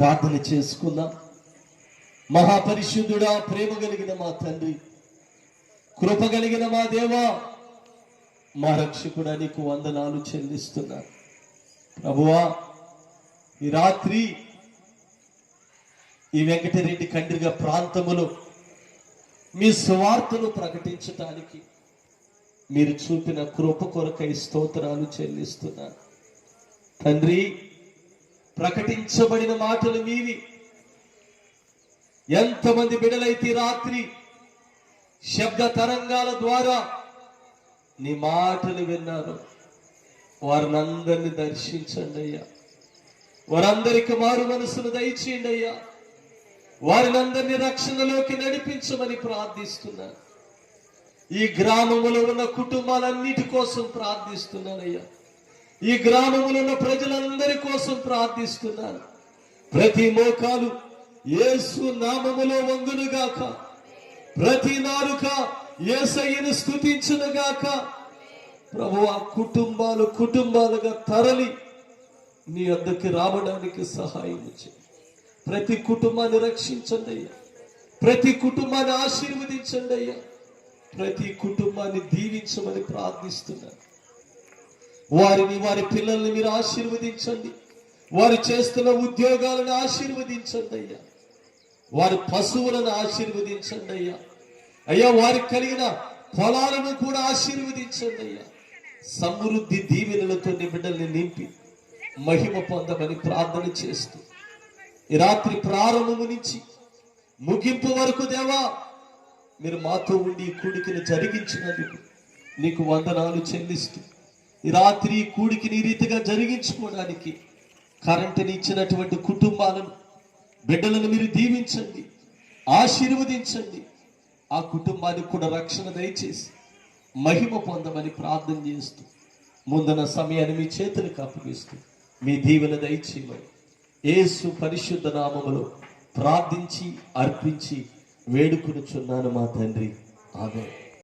ప్రార్థన చేసుకుందాం. మహాపరిశుద్ధుడా ప్రేమ కలిగిన మా తండ్రి కృప కలిగిన మా దేవా మా రక్షకుడా నీకు వందనాలు చెల్లిస్తున్నా. ప్రభువా ఈ రాత్రి ఈ వెంకటరెడ్డి కండ్రిగ ప్రాంతములో మీ సువార్తను ప్రకటించటానికి మీరు చూపిన కృప కొరకై స్తోత్రాలు చెల్లిస్తున్నాను తండ్రి ప్రకటించబడిన మాటలు మీవి. ఎంతమంది బిడలైతే రాత్రి శబ్ద తరంగాల ద్వారా నీ మాటలు విన్నారు వారినందరినీ దర్శించండి అయ్యా. వారందరికి మారు మనసును దయచేయండి అయ్యా. వారినందరినీ రక్షణలోకి నడిపించమని ప్రార్థిస్తున్నాను. ఈ గ్రామంలో ఉన్న కుటుంబాలన్నిటి కోసం ప్రార్థిస్తున్నానయ్యా ఈ గ్రామములో ఉన్న ప్రజలందరి కోసం ప్రార్థిస్తున్నాను ప్రతి మోకాలు ఏసు నామములో వంగునుగాక. ప్రతి నాలుక యేసయ్యను స్థుతించునుగాక ప్రభు ఆ కుటుంబాలు కుటుంబాలుగా తరలి నీ అద్దకి రావడానికి సహాయం చేయి. ప్రతి కుటుంబాన్ని రక్షించండి అయ్యా. ప్రతి కుటుంబాన్ని ఆశీర్వదించండి అయ్యా. ప్రతి కుటుంబాన్ని దీవించమని ప్రార్థిస్తున్నాను. వారిని వారి పిల్లల్ని మీరు ఆశీర్వదించండి. వారు చేస్తున్న ఉద్యోగాలను ఆశీర్వదించండి అయ్యా. వారి పశువులను ఆశీర్వదించండి అయ్యా. అయ్యా వారికి కలిగిన పొలాలను కూడా ఆశీర్వదించండి అయ్యా. సమృద్ధి దీవెనలతో నీ బిడ్డల్ని నింపి మహిమ పొందమని ప్రార్థన చేస్తూ ఈ రాత్రి ప్రారంభము నుంచి ముగింపు వరకు దేవా మీరు మాతో ఉండి ఈ కూడికను జరిగించినందుకు నీకు వందనాలు చెల్లిస్తూ ఈ రాత్రి కూడికి నీ రీతిగా జరిగించుకోవడానికి కరెంటుని ఇచ్చినటువంటి కుటుంబాలను బిడ్డలను మీరు దీవించండి ఆశీర్వదించండి. ఆ కుటుంబానికి కూడా రక్షణ దయచేసి మహిమ పొందమని ప్రార్థన చేస్తూ ముందున్న సమయాన్ని మీ చేతులకు అప్పగిస్తూ మీ దీవెన దయచేయమని ఏసు పరిశుద్ధ నామములో ప్రార్థించి అర్పించి వేడుకొనుచున్నాను మా తండ్రి. ఆమె